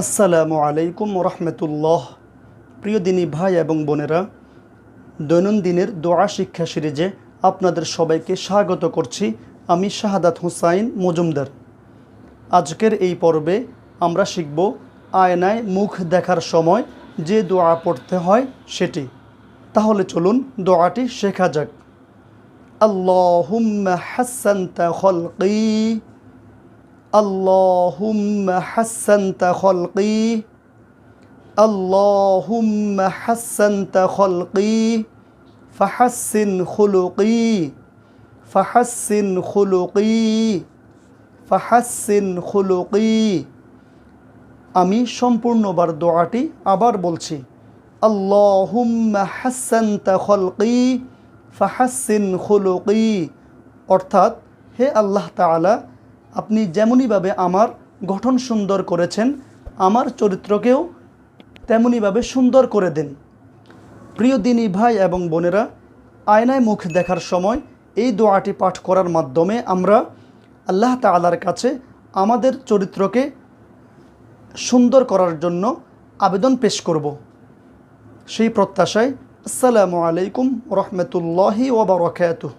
আসসালামু আলাইকুম রহমতুল্লাহ প্রিয় দিনী ভাই এবং বোনেরা, দৈনন্দিনের দোয়া শিক্ষা সিরিজে আপনাদের সবাইকে স্বাগত করছি আমি শাহাদাত হুসাইন মজুমদার। আজকের এই পর্বে আমরা শিখব আয়নায় মুখ দেখার সময় যে দোয়া পড়তে হয় সেটি। তাহলে চলুন দোয়াটি শেখা যাক। আল্লাহুম্মা হাসানতা খলকি। اللهم حسنت خلقي اللهم حسنت خلقي فحسن خلقي فحسن خلقي فحسن خلقي আমি সম্পূর্ণবার দোয়াটি আবার বলছি আল্লাহুম্মা হাসানতা খলকি ফাহাসিন খুলুকি অর্থাৎ হে আল্লাহ তাআলা আপনি যেমনইভাবে আমার গঠন সুন্দর করেছেন, আমার চরিত্রকেও তেমনইভাবে সুন্দর করে দেন। প্রিয় দিনী ভাই এবং বোনেরা, আয়নায় মুখ দেখার সময় এই দোয়াটি পাঠ করার মাধ্যমে আমরা আল্লাহ তালার কাছে আমাদের চরিত্রকে সুন্দর করার জন্য আবেদন পেশ করব। সেই প্রত্যাশায় আসসালামু আলাইকুম রহমতুল্লাহি ওবরকাতুহ